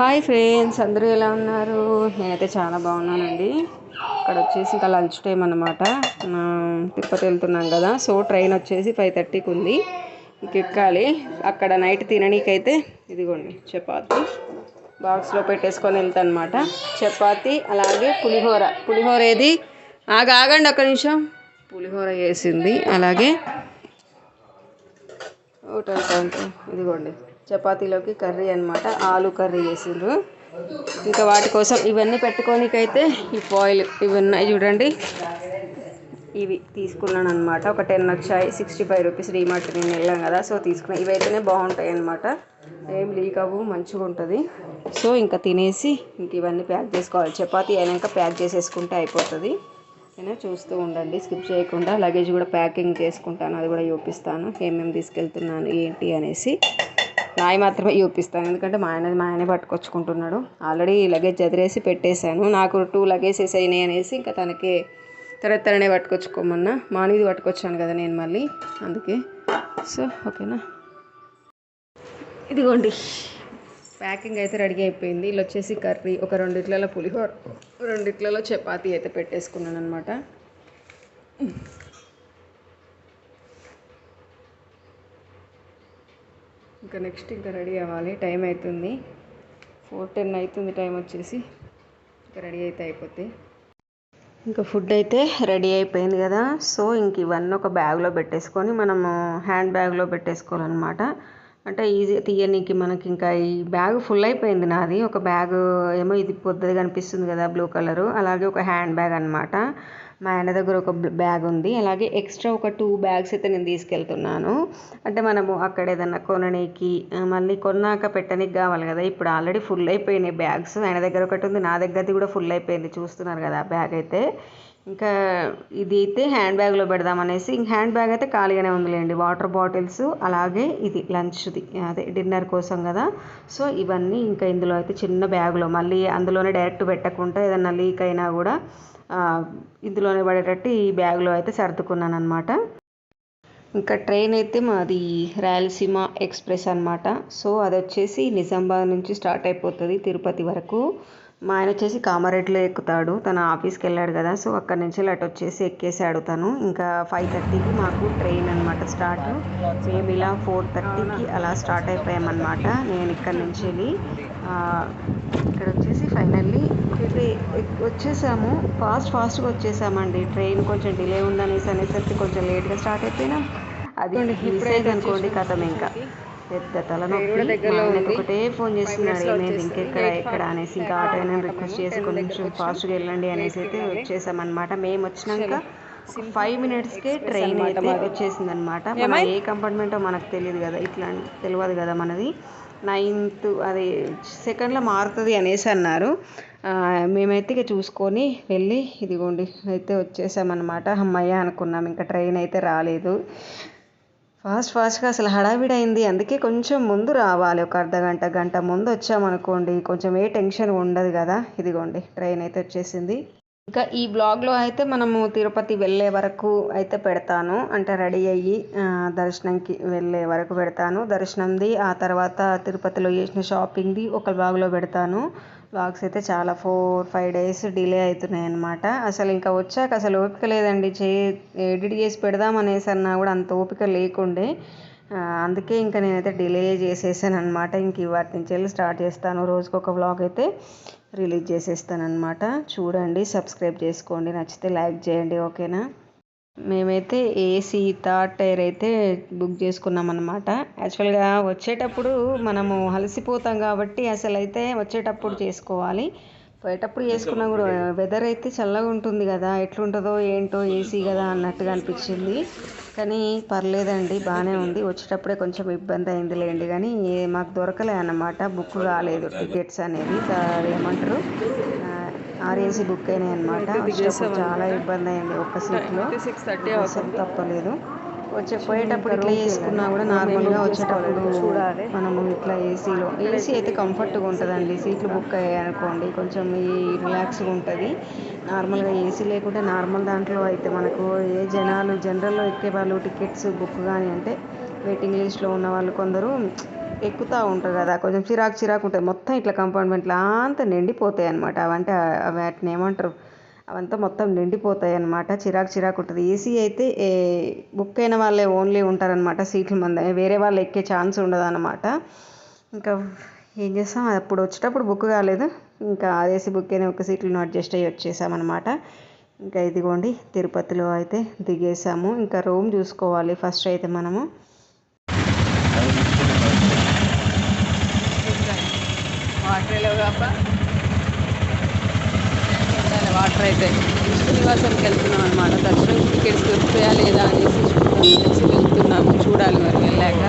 Hi friends అందరూ ఎలా ఉన్నారు? నేనైతే చాలా బాగున్నానండి. ఇక్కడ వచ్చేసి ఇంకా లంచ్ టైం అనమాట తిరుపతి వెళ్తున్నాం కదా సో ట్రైన్ వచ్చేసి ఫైవ్ థర్టీకి ఉంది. ఇంక ఎక్కాలి. అక్కడ నైట్ తిననీకైతే ఇదిగోండి చపాతి బాక్స్లో పెట్టేసుకొని వెళ్తాను అనమాట చపాతి అలాగే పులిహోర. పులిహోర ఏది? ఆగ ఆగండి ఒక్క నిమిషం. పులిహోర వేసింది. అలాగే హోటల్ ఇదిగోండి. చపాతీలోకి కర్రీ అనమాట ఆలు కర్రీ చేసిండ్రు. ఇంకా వాటి కోసం ఇవన్నీ పెట్టుకోనికైతే ఈ పాయిల్ ఇవి ఉన్నాయి చూడండి. ఇవి తీసుకున్నాను అనమాట ఒక టెన్ వచ్చాయి సిక్స్టీ ఫైవ్ రూపీస్ డీమార్ట్ నేను వెళ్ళాం కదా సో తీసుకున్నాను ఇవైతేనే బాగుంటాయి అనమాట ఏం లీక్ అవ్వు మంచిగా ఉంటుంది. సో ఇంకా తినేసి ఇంక ఇవన్నీ ప్యాక్ చేసుకోవాలి. చపాతీ అయినాక ప్యాక్ చేసేసుకుంటే అయిపోతుంది. నేను చూస్తూ ఉండండి స్కిప్ చేయకుండా. లగేజ్ కూడా ప్యాకింగ్ చేసుకుంటాను అది కూడా చూపిస్తాను. ఏమేమి తీసుకెళ్తున్నాను ఏంటి అనేసి. నాయి మాత్రమే చూపిస్తాను. ఎందుకంటే మా ఆయన మా ఆయనే పట్టుకొచ్చుకుంటున్నాడు. ఆల్రెడీ లగేజ్ చదిరేసి పెట్టేశాను. నాకు టూ లగేజెస్ అయినాయి అనేసి ఇంకా తనకి తర్వాత తననే పట్టుకొచ్చుకోమన్నా. మానిది పట్టుకొచ్చాను కదా నేను మళ్ళీ. అందుకే. సో ఓకేనా ఇదిగోండి. ప్యాకింగ్ అయితే రెడీ అయిపోయింది. ఇలా వచ్చేసి కర్రీ. ఒక రెండిట్లలో పులిహోర రెండిట్లలో చపాతీ అయితే పెట్టేసుకున్నాను అనమాట ఇంకా నెక్స్ట్ ఇంకా రెడీ అవ్వాలి. టైం అవుతుంది ఫోర్ టెన్ అవుతుంది టైం వచ్చేసి. ఇంకా రెడీ అయితే అయిపోతాయి ఇంకా ఫుడ్ అయితే రెడీ అయిపోయింది కదా. సో ఇంక ఇవన్నీ ఒక బ్యాగ్లో పెట్టేసుకొని మనము హ్యాండ్ బ్యాగ్లో పెట్టేసుకోవాలన్నమాట. అంటే ఈజీ తీయనీకి మనకి ఇంకా ఈ బ్యాగ్ ఫుల్ అయిపోయింది నాది. ఒక బ్యాగ్ ఏమో ఇది పొద్దుది కనిపిస్తుంది కదా బ్లూ కలరు అలాగే ఒక హ్యాండ్ బ్యాగ్ అనమాట మా ఆయన దగ్గర ఒక బ్యాగ్ ఉంది. అలాగే ఎక్స్ట్రా ఒక టూ బ్యాగ్స్ అయితే నేను తీసుకెళ్తున్నాను. అంటే మనము అక్కడ ఏదన్నా కొననీకి మళ్ళీ కొన్నాక పెట్టనీకి కావాలి కదా. ఇప్పుడు ఆల్రెడీ ఫుల్ అయిపోయినాయి బ్యాగ్స్. ఆయన దగ్గర ఒకటి ఉంది. నా దగ్గరది కూడా ఫుల్ అయిపోయింది. చూస్తున్నారు కదా బ్యాగ్ అయితే. ఇంకా ఇది అయితే హ్యాండ్ బ్యాగ్లో పెడదామనేసి ఇంక హ్యాండ్ బ్యాగ్ అయితే ఖాళీగానే ఉందిలేండి. వాటర్ బాటిల్స్ అలాగే ఇది లంచ్ది. అదే డిన్నర్ కోసం కదా. సో ఇవన్నీ ఇంకా ఇందులో అయితే చిన్న బ్యాగ్లో మళ్ళీ అందులోనే డైరెక్ట్ పెట్టకుండా ఏదన్నా లీక్ అయినా కూడా ఇందులోనే పడేటట్టు ఈ బ్యాగ్లో అయితే సర్దుకున్నాను అనమాట ఇంకా ట్రైన్ అయితే మాది రాయలసీమ ఎక్స్ప్రెస్ అనమాట సో అది వచ్చేసి నిజామాబాద్ నుంచి స్టార్ట్ అయిపోతుంది తిరుపతి వరకు. మా ఆయన వచ్చేసి కామారెడ్డిలో ఎక్కుతాడు. తన ఆఫీస్కి వెళ్ళాడు కదా సో అక్కడ నుంచి అటు వచ్చేసి ఎక్కేసాడు తను. ఇంకా ఫైవ్ థర్టీకి మాకు ట్రైన్ అనమాట స్టార్ట్ మేము ఇలా ఫోర్ థర్టీకి అలా స్టార్ట్ అయిపోయామన్నమాట. నేను ఇక్కడ నుంచి వెళ్ళి ఇక్కడ వచ్చేసి ఫైనల్లీ వచ్చేసాము. ఫాస్ట్ ఫాస్ట్గా వచ్చేసామండి. ట్రైన్ కొంచెం డిలే ఉందనేసి అనేసరికి కొంచెం లేట్గా స్టార్ట్ అయిపోయినాం. అది మిస్ అనుకోండి కథం ఇంకా. పెద్ద తలనొప్పి. ఆయనకు ఒకటే ఫోన్ చేస్తున్నాడు ఏమేది ఇంకెక్కడ ఎక్కడ అనేసి ఇంకా ఆటో రిక్వెస్ట్ చేసి కొంచెం ఫాస్ట్గా వెళ్ళండి అనేసి అయితే వచ్చేసామన్నమాట. మేము వచ్చినాక ఫైవ్ మినిట్స్కే ట్రైన్ అయితే వచ్చేసింది అనమాట మన ఏ కంపార్ట్మెంటో మనకు తెలియదు కదా ఇట్లా తెలియదు కదా మనది. నైన్త్ అది సెకండ్లో మారుతుంది అనేసి అన్నారు. మేమైతే ఇక చూసుకొని వెళ్ళి ఇదిగోండి అయితే వచ్చేసామన్నమాట. అమ్మయ్య అనుకున్నాం ఇంకా ట్రైన్ అయితే రాలేదు. ఫాస్ట్ ఫాస్ట్గా అసలు హడావిడి అయింది అందుకే కొంచెం ముందు రావాలి. ఒక అర్ధ గంట గంట ముందు వచ్చామనుకోండి కొంచెం ఏ టెన్షన్ ఉండదు కదా. ఇదిగోండి ట్రైన్ అయితే వచ్చేసింది. ఇంకా ఈ బ్లాగ్లో అయితే మనము తిరుపతి వెళ్ళే వరకు అయితే పెడతాను. అంటే రెడీ అయ్యి దర్శనంకి వెళ్ళే వరకు పెడతాను. దర్శనంది ఆ తర్వాత తిరుపతిలో చేసిన షాపింగ్ది ఒక బ్లాగ్లో పెడతాను. బ్లాగ్స్ అయితే చాలా ఫోర్ ఫైవ్ డేస్ డిలే అవుతున్నాయి అనమాట అసలు ఇంకా వచ్చాక అసలు ఓపిక లేదండి. చే ఎడిట్ చేసి పెడదాం అనేసి అన్నా కూడా అంత ఓపిక లేకుండే. అందుకే ఇంకా నేనైతే డిలే చేసేసాను అనమాట ఇంక ఇవాటి నుంచి వెళ్ళి స్టార్ట్ చేస్తాను. రోజుకి ఒక వ్లాగ్ అయితే రిలీజ్ చేసేస్తాను అనమాట చూడండి సబ్స్క్రైబ్ చేసుకోండి. నచ్చితే లైక్ చేయండి ఓకేనా? మేమైతే ఏసీ థర్డ్ టైర్ అయితే బుక్ చేసుకున్నాం అనమాట యాక్చువల్గా వచ్చేటప్పుడు మనము అలసిపోతాం కాబట్టి అసలు అయితే వచ్చేటప్పుడు చేసుకోవాలి. పోయేటప్పుడు చేసుకున్నా కూడా వెదర్ అయితే చల్లగా ఉంటుంది కదా ఎట్లుంటుందో ఏంటో ఏసీ కదా అన్నట్టుగా అనిపించింది. కానీ పర్లేదండి బాగానే ఉంది. వచ్చేటప్పుడే కొంచెం ఇబ్బంది అయింది లేండి కానీ మాకు దొరకలే అన్నమాట బుక్ కాలేదు టికెట్స్ అనేది ఏమంటారు? ఆర్ఏసీ బుక్ అయినాయి అనమాట చాలా ఇబ్బంది అయింది ఒక్క సీట్లో అసలు తప్పలేదు. వచ్చే పోయేటప్పుడు ఇట్లా చేసుకున్నా కూడా నార్మల్గా వచ్చేటప్పుడు చూడాలి. మనము ఇట్లా ఏసీలో ఏసీ అయితే కంఫర్ట్గా ఉంటుందండి. సీట్లు బుక్ అయ్యాయి అనుకోండి. కొంచెం ఈ రిలాక్స్గా ఉంటుంది. నార్మల్గా ఏసీ లేకుంటే నార్మల్ దాంట్లో అయితే మనకు ఏ జనాలు జనరల్లో ఎక్కే వాళ్ళు టికెట్స్ బుక్ కానీ అంటే వెయిటింగ్ లిస్ట్లో ఉన్న వాళ్ళు కొందరు ఎక్కుతూ ఉంటారు కదా కొంచెం చిరాకు చిరాకు ఉంటుంది మొత్తం ఇట్లా కంపార్ట్మెంట్లో అంతా నిండిపోతాయి అనమాట అవంటే వాటిని ఏమంటారు? అవంతా మొత్తం నిండిపోతాయి అనమాట చిరాకు చిరాకు ఉంటుంది. ఏసీ అయితే ఏ బుక్ అయిన వాళ్ళే ఓన్లీ ఉంటారనమాట సీట్ల మంద. వేరే వాళ్ళు ఎక్కే ఛాన్స్ ఉండదు అనమాట ఇంకా ఏం చేస్తాం? అది అప్పుడు వచ్చేటప్పుడు బుక్ కాలేదు. ఇంకా ఏసీ బుక్ అయిన ఒక సీట్లను అడ్జస్ట్ అయ్యి వచ్చేసామన్నమాట. ఇంకా ఇదిగోండి తిరుపతిలో అయితే దిగేసాము. ఇంకా రూమ్ చూసుకోవాలి ఫస్ట్ అయితే మనము. వాటర్ లేవుగా వాటర్ అయితే. విష్ణు నివాసంకి వెళ్తున్నాం అనమాట దర్శనం టికెట్స్ దొరుకుతాయా లేదా అనేసి చూసి వెళ్తున్నాము చూడాలి మరి వెళ్ళాక.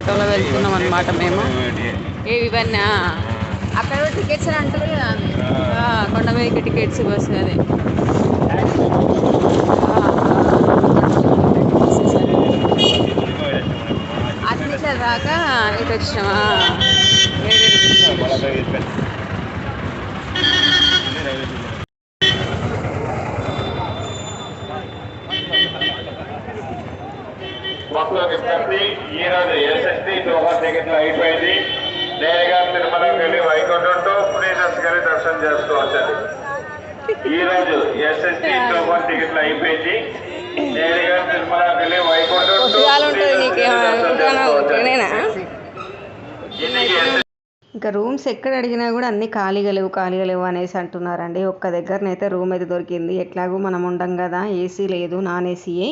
ఆటోలో వెళ్తున్నాం అనమాట మేము. ఏ ఇవన్నీ అక్కడ టికెట్స్ అని అంటారు కదా. ఆ, టికెట్స్ బస్సు అదే. ఆ, అటు ఇటు వచ్చినామా వేరే ఈ రోజు ఎస్ఎస్టీ టోకన్ టికెట్లు అయిపోయింది నేరుగా తిరుమలకి వెళ్ళి వైకుంఠం టు పునీతస్ గారి దర్శనం చేసుకోవచ్చండి ఈ రోజు ఎస్ఎస్టీ టోకన్ టికెట్లు అయిపోయింది. ఇంకా రూమ్స్ ఎక్కడ అడిగినా కూడా అన్నీ ఖాళీగా లేవు ఖాళీగా లేవు అనేసి అంటున్నారండి. ఒక్క దగ్గరనైతే రూమ్ అయితే దొరికింది. ఎట్లాగో మనం ఉండం కదా ఏసీ లేదు నాన్ ఏసీయే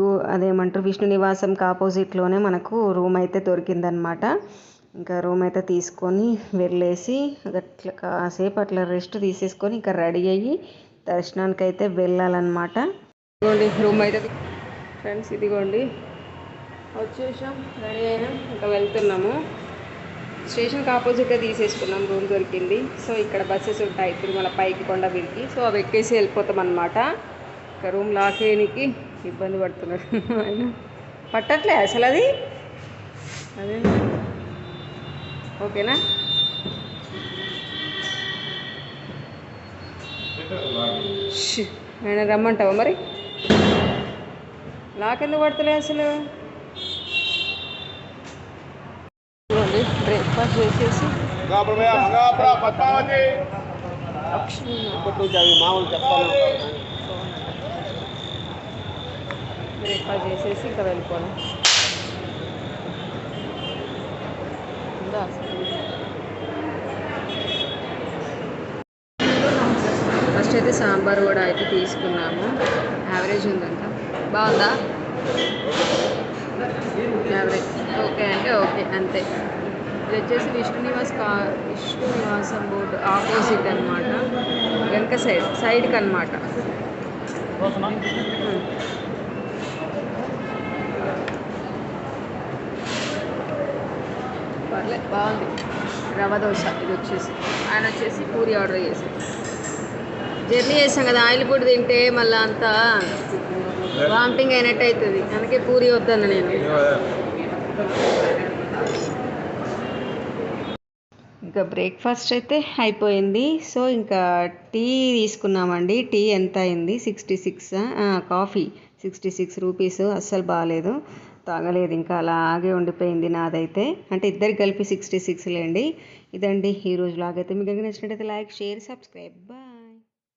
గో అదేమంటారు విష్ణు నివాసంకి ఆపోజిట్లోనే మనకు రూమ్ అయితే దొరికిందనమాట. ఇంకా రూమ్ అయితే తీసుకొని వెళ్ళేసి అట్లా కాసేపు అట్లా రెస్ట్ తీసేసుకొని ఇంకా రెడీ అయ్యి దర్శనానికి అయితే వెళ్ళాలన్నమాట. ఇదిగోండి రూమ్ అయితే ఫ్రెండ్స్ ఇదిగోండి. వచ్చేసాం రెడీ అయినాం ఇంకా వెళ్తున్నాము. స్టేషన్కి ఆపోజిట్గా తీసేసుకున్నాం రూమ్ దొరికింది. సో ఇక్కడ బస్సెస్ ఉంటాయి. తిరుమల పైకి కొండ వీరికి సో అవి ఎక్కేసి వెళ్ళిపోతాం అనమాట ఇంకా రూమ్ లాక్ చేయడానికి ఇబ్బంది పడుతున్నాడు ఆయన పట్టట్లే అసలు అది? అదే ఓకేనా? ఆయన రమ్మంటావా మరి? లాక్ ఎందుకు పడతలే అసలు? చూడండి బ్రేక్ఫాస్ట్ చేసేసి. బ్రేక్ఫాస్ట్ చేసేసి ఇంకా ఉందా? అసలు? ఫస్ట్ అయితే సాంబార్ కూడా అయితే తీసుకున్నాము. యావరేజ్ ఉందంట. బాగుందా? యావరేజ్ ఓకే అంటే ఓకే అంతే. ఇది వచ్చేసి విష్ణు నివాస్ కా విష్ణు నివాసం బోర్డు ఆపోజిట్ అనమాట వెనక సైడ్ సైడ్కి అనమాట పర్లేదు బాగుంది. రవ దోశ ఇది వచ్చేసి. ఆయన వచ్చేసి పూరి ఆర్డర్ చేశారు. జర్నీ చేసాం కదా ఆయిల్ కూడా తింటే మళ్ళీ అంతా వామిటింగ్ అయినట్టు అవుతుంది. అందుకే పూరి వద్దన్న నేను. ఇంకా బ్రేక్ఫాస్ట్ అయితే అయిపోయింది. సో ఇంకా టీ తీసుకున్నామండి. టీ ఎంత అయింది? Sixty six coffee. Sixty six rupees. అస్సలు బాగాలేదు. తాగలేదు. ఇంకా అలాగే ఉండిపోయింది నాదైతే. అంటే ఇద్దరికి కలిపి సిక్స్టీ సిక్స్ లేండి. ఇదండి ఈరోజు లాగైతే మీకు నచ్చినట్టయితే లైక్ షేర్ సబ్స్క్రైబ్.